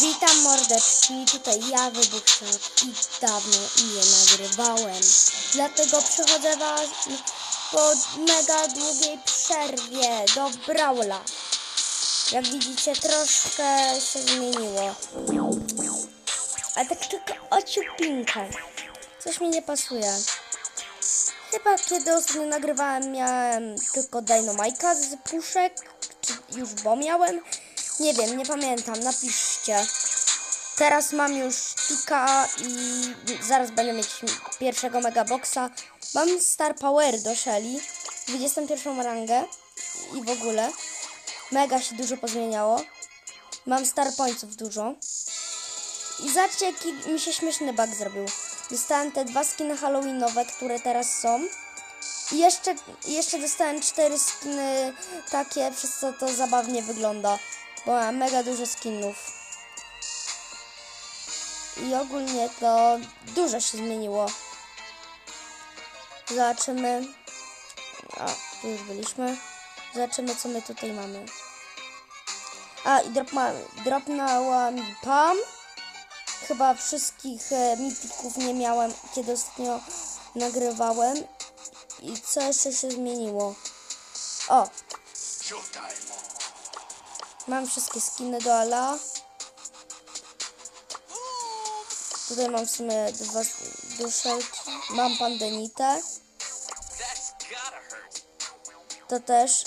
Witam mordeczki, tutaj ja Wybuchczak i dawno nie nagrywałem. Dlatego przychodzę was po mega długiej przerwie do Brawla. Jak widzicie troszkę się zmieniło. A tak tylko ociupinkę. Coś mi nie pasuje. Chyba kiedy ostatnio nagrywałem miałem tylko Dynamite'a z puszek, czy już bo miałem? Nie wiem, nie pamiętam, napiszcie. Teraz mam już Tika i zaraz będę mieć pierwszego megaboxa. Mam Star Power do Shelly, 21 rangę i w ogóle. Mega się dużo pozmieniało. Mam Star Pointsów dużo. I zobaczcie, jaki mi się śmieszny bug zrobił. Dostałem te dwa skiny halloweenowe, które teraz są. I jeszcze, jeszcze dostałem cztery skiny takie, przez co to zabawnie wygląda. Bo mam mega dużo skinów. I ogólnie to dużo się zmieniło. Zobaczymy. A, tu już byliśmy. Zobaczymy, co my tutaj mamy. A, i drop dropnęła mi Pam. Chyba wszystkich e, mitików nie miałem, kiedy ostatnio nagrywałem. I co jeszcze się zmieniło? O! Mam wszystkie skiny do Ala. Tutaj mam w sumie dwa duszelki. Mam pandenitę. To też.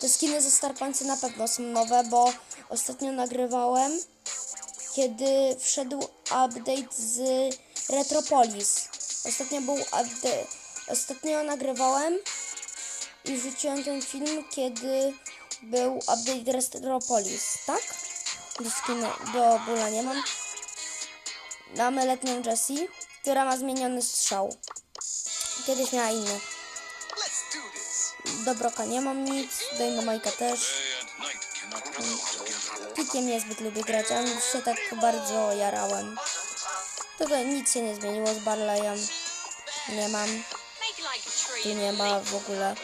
Te skiny ze Starpańcy na pewno są nowe, bo ostatnio nagrywałem, kiedy wszedł update z Retropolis. Ostatnio był update. Ostatnio nagrywałem i wrzuciłem ten film, kiedy był update Retropolis, tak? Do skina, do bóla nie mam. Mamy letnią Jessie, która ma zmieniony strzał. Kiedyś miała inny. Let's do this. Do Broka nie mam nic, do Dynamite'a też. Pikiem niezbyt lubię grać, a się tak bardzo jarałem. Tutaj nic się nie zmieniło z Barleyem. Nie mam, tu nie ma w ogóle.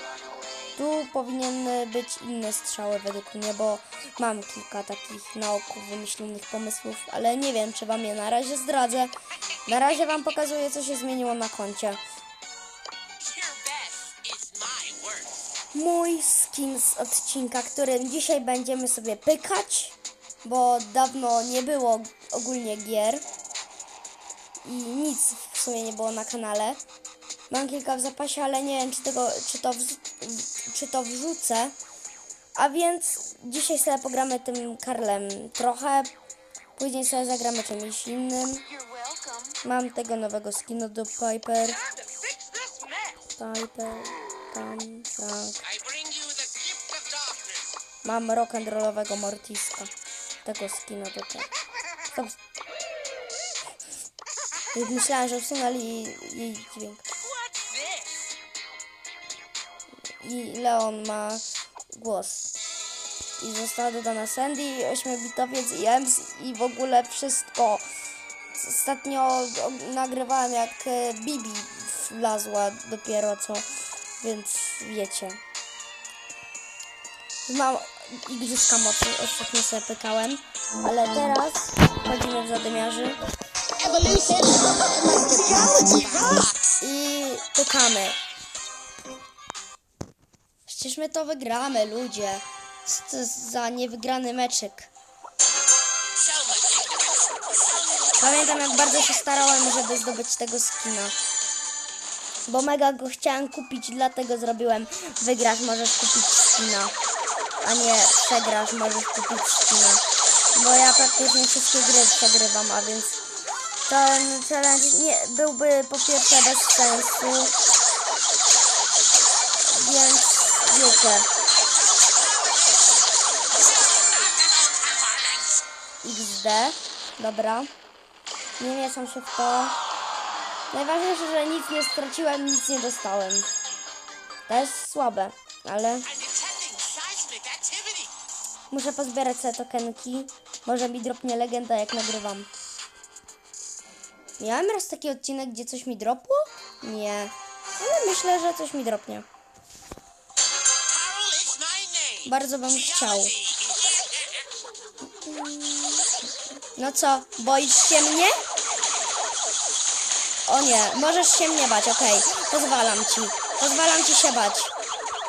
Tu powinny być inne strzały według mnie, bo mam kilka takich na oku wymyślonych pomysłów, ale nie wiem, czy wam je na razie zdradzę. Na razie wam pokazuję, co się zmieniło na koncie. Mój skin z odcinka, którym dzisiaj będziemy sobie pykać, bo dawno nie było ogólnie gier i nic w sumie nie było na kanale. Mam kilka w zapasie, ale nie wiem, czy, tego, czy, to, czy to wrzucę. A więc dzisiaj sobie pogramy tym Karlem trochę, później sobie zagramy czymś innym. Mam tego nowego skinu do Piper. Piper, tam, darkness. Mam rock'n'rollowego Mortiska. Tego skina tutaj. Stop. Myślałem, że usunęli jej dźwięk. I Leon ma głos. I została dodana Sandy, 8-bitowiec i Ems i w ogóle wszystko. Ostatnio nagrywałem jak e, Bibi wlazła dopiero co, więc wiecie. Mam igrzyska mocy, ostatnio sobie pykałem, ale teraz chodzimy w zadymiarzy i pykamy. Przecież my to wygramy, ludzie. Co to za niewygrany ignorance. Pamiętam jak bardzo się starałem, żeby zdobyć tego skina. Bo mega go chciałem kupić, dlatego zrobiłem wygrasz, możesz kupić skina. A nie przegrasz, możesz kupić skina. Bo ja praktycznie wszystkie gry przegrywam, a więc ten challenge nie, byłby po pierwsze bez sensu. Więc wiecie. XD. Dobra. Nie mieszam się w to. Najważniejsze, że nic nie straciłem, nic nie dostałem. To jest słabe, ale muszę pozbierać sobie tokenki. Może mi dropnie legenda, jak nagrywam. Miałem raz taki odcinek, gdzie coś mi dropło? Nie. Ale myślę, że coś mi dropnie. Bardzo bym chciał. No co, boisz się mnie? O nie, możesz się mnie bać, okej. Pozwalam ci. Pozwalam ci się bać.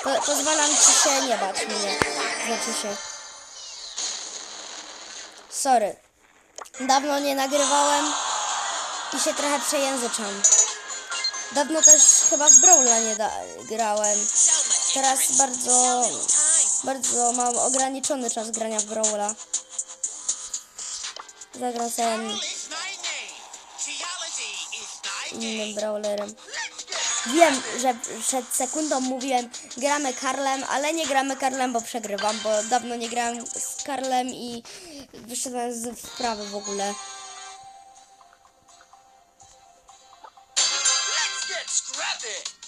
Po, pozwalam ci się nie bać mnie. Znaczy się. Sorry. Dawno nie nagrywałem i się trochę przejęzyczam. Dawno też chyba w Brawla nie grałem. Teraz bardzo. Bardzo mam ograniczony czas grania w Brawla. Zagram sobie innym brawlerem. Wiem, że przed sekundą mówiłem gramy Karlem, ale nie gramy Karlem, bo przegrywam, bo dawno nie grałem z Karlem i wyszedłem z wprawy w ogóle. Let's get.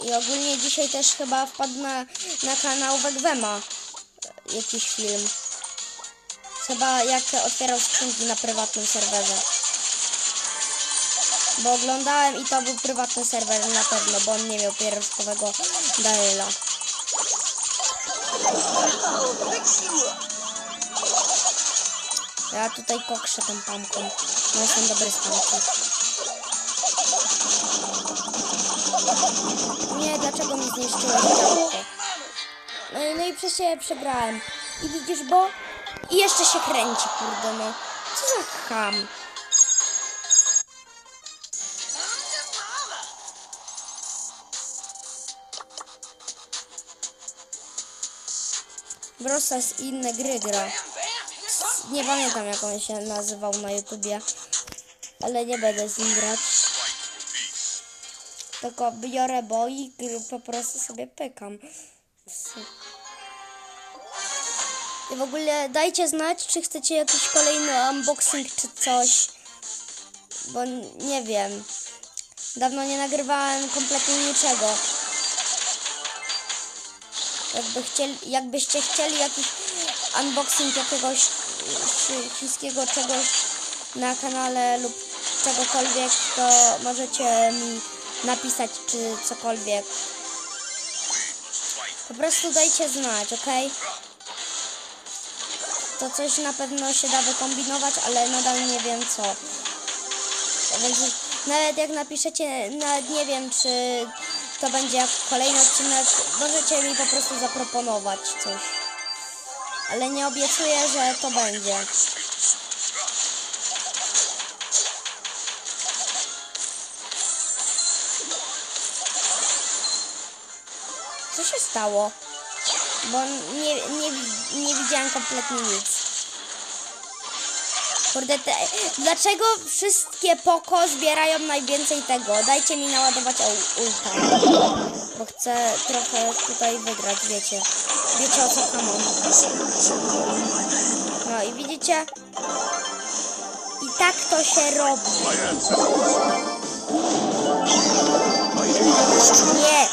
I ogólnie dzisiaj też chyba wpadł na, na kanał Wegwema jakiś film. Chyba jak otwierał skrzynki na prywatnym serwerze. Bo oglądałem i to był prywatny serwer na pewno, bo on nie miał pierwiastkowego Daryla. Ja tutaj kokszę tą pamką. No jestem dobry z pamki. Dlaczego mi zniszczyłeś? No no i przez ciebie przegrałem. I widzisz, bo... I jeszcze się kręci, kurde, no. Co za ham. Brosas i inne gry gra. Nie pamiętam jak on się nazywał na YouTubie. Ale nie będę z nim grać. Tylko biorę boi i po prostu sobie pykam. I w ogóle dajcie znać, czy chcecie jakiś kolejny unboxing czy coś. Bo nie wiem. Dawno nie nagrywałem kompletnie niczego. Jakby chcieli, jakbyście chcieli jakiś unboxing jakiegoś chi- chińskiego czegoś na kanale lub czegokolwiek, to możecie mi napisać czy cokolwiek. Po prostu dajcie znać, ok? To coś na pewno się da wykombinować, ale nadal nie wiem co. Więc nawet jak napiszecie, nawet nie wiem czy to będzie jak kolejny odcinek, możecie mi po prostu zaproponować coś. Ale nie obiecuję, że to będzie. Stało? Bo nie, nie, nie widziałam kompletnie nic. Kurde, te, dlaczego wszystkie poko zbierają najwięcej tego? Dajcie mi naładować ul- ulta. Bo chcę trochę tutaj wygrać, wiecie. Wiecie o co kamon. No i widzicie? I tak to się robi. Nie.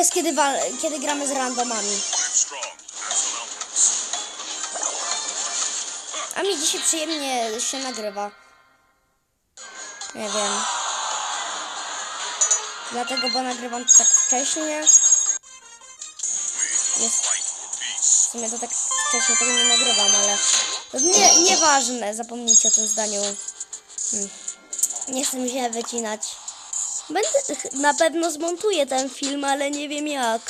Jest, kiedy, kiedy gramy z randomami. A mi dzisiaj przyjemnie się nagrywa. Nie wiem. Dlatego, bo nagrywam to tak wcześnie. Jest... W sumie to tak wcześnie tego nie nagrywam, ale... Nie, nieważne, zapomnijcie o tym zdaniu. Hmm. Nie chcę mi się wycinać. Będę, na pewno zmontuję ten film, ale nie wiem jak.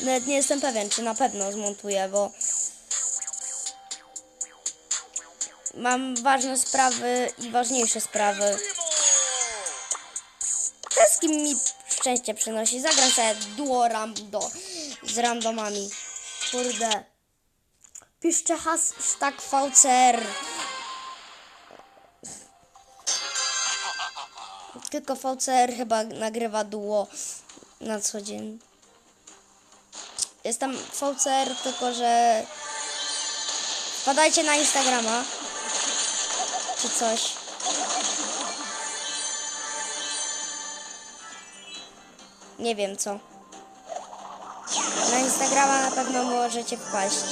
Nawet nie jestem pewien, czy na pewno zmontuję, bo mam ważne sprawy i ważniejsze sprawy. To z kim mi szczęście przynosi. Zagram sobie duo do z randomami. Kurde. Piszcie hashtag VCR. Tylko VCR chyba nagrywa duo na co dzień. Jestem VCR, tylko że wpadajcie na Instagrama czy coś. Nie wiem co. Na Instagrama na pewno możecie wpaść.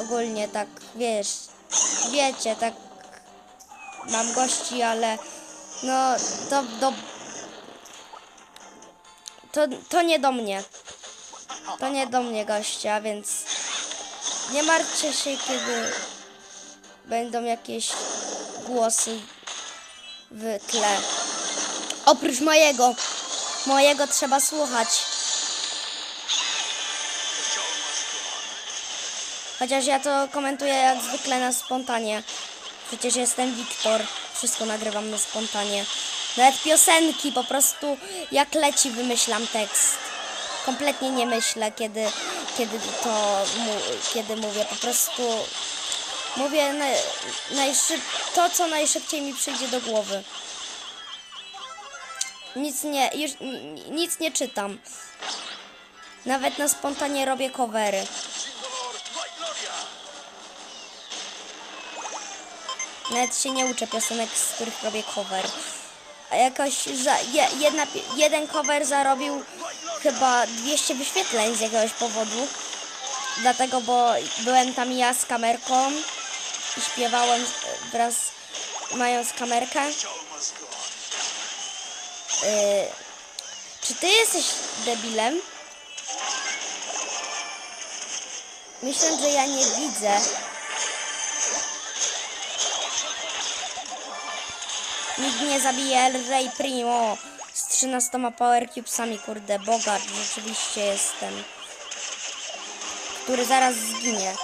Ogólnie tak, wiesz, wiecie, tak mam gości, ale no to do... To, to nie do mnie. To nie do mnie gościa, więc nie martwcie się, kiedy będą jakieś głosy w tle. Oprócz mojego. Mojego trzeba słuchać. Chociaż ja to komentuję jak zwykle na spontanie. Przecież jestem Wiktor. Wszystko nagrywam na spontanie. Nawet piosenki po prostu jak leci wymyślam tekst. Kompletnie nie myślę, kiedy, kiedy to kiedy mówię. Po prostu mówię na, najszyb, to, co najszybciej mi przyjdzie do głowy. Nic nie, już, ni- nic nie czytam. Nawet na spontanie robię covery. Nawet się nie uczę piosenek, z których robię cover. A jakoś za, je, jedna, jeden cover zarobił chyba 200 wyświetleń z jakiegoś powodu. Dlatego, bo byłem tam ja z kamerką i śpiewałem e, wraz mając kamerkę. Y, czy ty jesteś debilem? Myślę, że ja nie widzę. Nikt nie zabije El Primo z 13 Power Cubesami, kurde, bogacz, rzeczywiście jestem. Który zaraz zginie.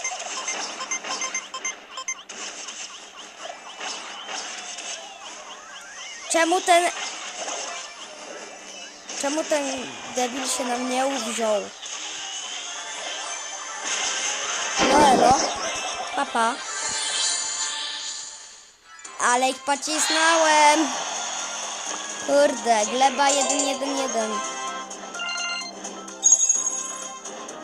Czemu ten... Czemu ten debil się na mnie uwziął? No elo. Papa. Ale ich pocisnąłem. Kurde, gleba 111.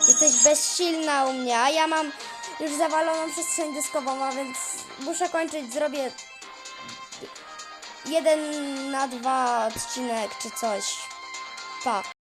Jesteś bezsilna u mnie, a ja mam już zawaloną przestrzeń dyskową, a więc muszę kończyć. Zrobię jeden na dwa odcinek czy coś. Pa.